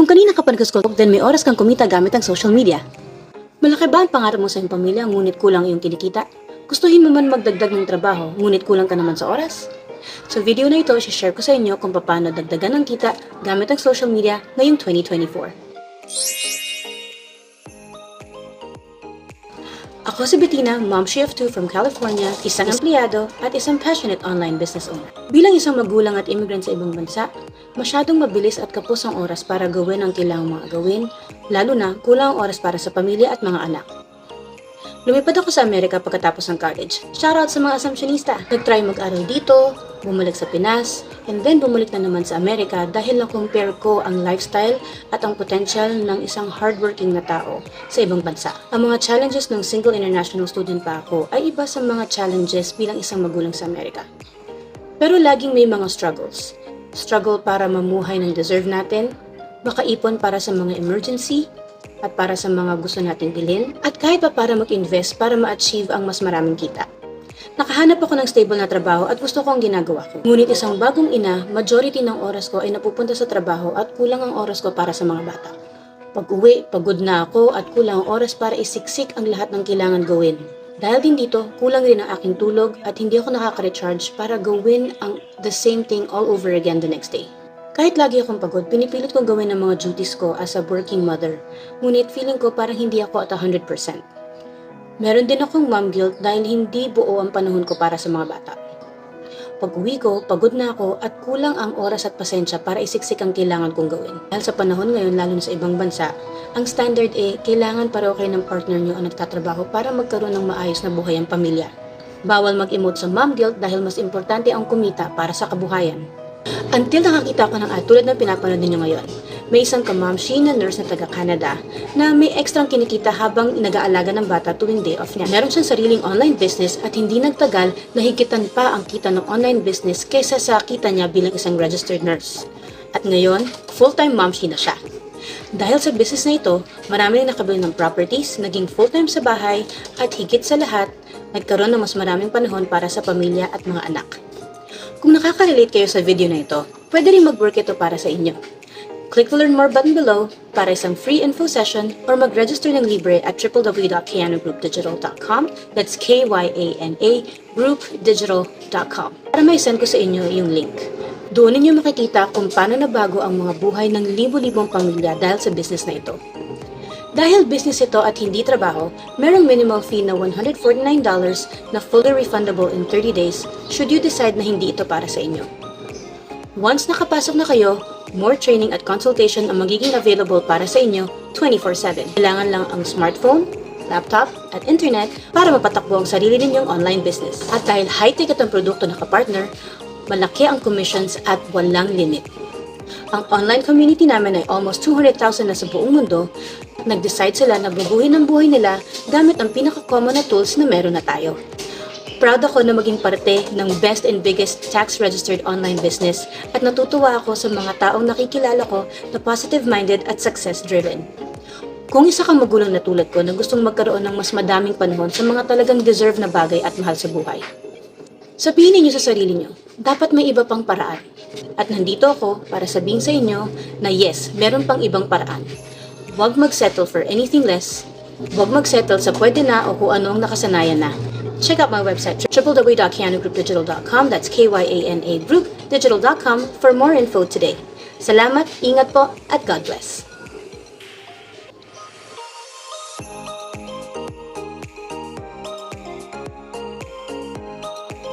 Kung kanina ka pa nagsuskulog, then may oras kang kumita gamit ang social media. Malaki ba ang pangarap mo sa iyong pamilya, ngunit kulang iyong kinikita? Gustuhin mo man magdagdag ng trabaho, ngunit kulang ka naman sa oras? Sa video na ito, share ko sa inyo kung paano dagdagan ng kita gamit ang social media ngayong 2024. Ako si Bettina, mom of two from California, isang empleyado at isang passionate online business owner. Bilang isang magulang at immigrant sa ibang bansa, masyadong mabilis at kapos ang oras para gawin ang kailangang mga gawin, lalo na kulang ang oras para sa pamilya at mga anak. Lumipad ako sa Amerika pagkatapos ng college. Shoutout sa mga assumptionista. Nag-try mag-aral dito, bumalik sa Pinas, and then bumalik na naman sa Amerika dahil na-compare ko ang lifestyle at ang potential ng isang hardworking na tao sa ibang bansa. Ang mga challenges ng single international student pa ako ay iba sa mga challenges bilang isang magulang sa Amerika. Pero laging may mga struggles. Struggle para mamuhay ng deserve natin, makaipon para sa mga emergency, at para sa mga gusto nating bilhin, at kahit pa para mag-invest para ma-achieve ang mas maraming kita. Nakahanap ako ng stable na trabaho at gusto ko ang ginagawa ko. Ngunit isang bagong ina, majority ng oras ko ay napupunta sa trabaho at kulang ang oras ko para sa mga bata. Pag uwi, pagod na ako at kulang ang oras para isiksik ang lahat ng kailangan gawin. Dahil din dito, kulang rin ang aking tulog at hindi ako nakaka-recharge para gawin ang the same thing all over again the next day. Kahit lagi akong pagod, pinipilit kong gawin ang mga duties ko as a working mother. Ngunit feeling ko parang hindi ako at 100%. Meron din akong mom guilt dahil hindi buo ang panahon ko para sa mga bata. Pag uwi ko, pagod na ako at kulang ang oras at pasensya para isiksik ang kailangan kong gawin. Dahil sa panahon ngayon, lalo na sa ibang bansa, ang standard eh, kailangan pareho kayo ng partner nyo ang nagtatrabaho para magkaroon ng maayos na buhay ang pamilya. Bawal mag-emote sa mom guilt dahil mas importante ang kumita para sa kabuhayan. Until nakakita ko ng ad tulad ng pinapanood ninyo ngayon, may isang kamamshi na nurse na taga Canada na may ekstrang kinikita habang nag-aalaga ng bata tuwing day off niya. Meron siyang sariling online business at hindi nagtagal nahigitan pa ang kita ng online business kaysa sa kita niya bilang isang registered nurse. At ngayon, full-time momshi na siya. Dahil sa business na ito, marami rin nakabili ng properties, naging full-time sa bahay, at higit sa lahat, nagkaroon ng mas maraming panahon para sa pamilya at mga anak. Kung nakaka-relate kayo sa video na ito, pwede rin mag-work ito para sa inyo. Click the learn more button below para isang free info session or mag-register ng libre at www.kianogroupdigital.com That's K-Y-A-N-A groupdigital.com para may send ko sa inyo yung link. Doon ninyo makikita kung paano nabago ang mga buhay ng libo-libong pamilya dahil sa business na ito. Dahil business ito at hindi trabaho, merong minimal fee na $149 na fully refundable in 30 days should you decide na hindi ito para sa inyo. Once nakapasok na kayo, more training at consultation ang magiging available para sa inyo 24-7. Kailangan lang ang smartphone, laptop, at internet para mapatakbo ang sarili ninyong online business. At dahil high-tech itong produkto na kapartner, malaki ang commissions at walang limit. Ang online community namin ay almost 200,000 na sa buong mundo. Nag-decide sila na bubuhin ang buhay nila gamit ang pinaka-common na tools na meron na tayo. Proud ako na maging parte ng best and biggest tax-registered online business at natutuwa ako sa mga taong nakikilala ko na positive-minded at success-driven. Kung isa kang magulang na tulad ko na gustong magkaroon ng mas madaming panahon sa mga talagang deserve na bagay at mahal sa buhay, sabihin ninyo sa sarili nyo, dapat may iba pang paraan. At nandito ako para sabihin sa inyo na yes, meron pang ibang paraan. Huwag mag-settle for anything less. Huwag mag-settle sa pwede na o kung ano ang nakasanayan na. Check out my website, www.kianogroupdigital.com. That's K-Y-A-N-A groupdigital.com for more info today. Salamat, ingat po, at God bless.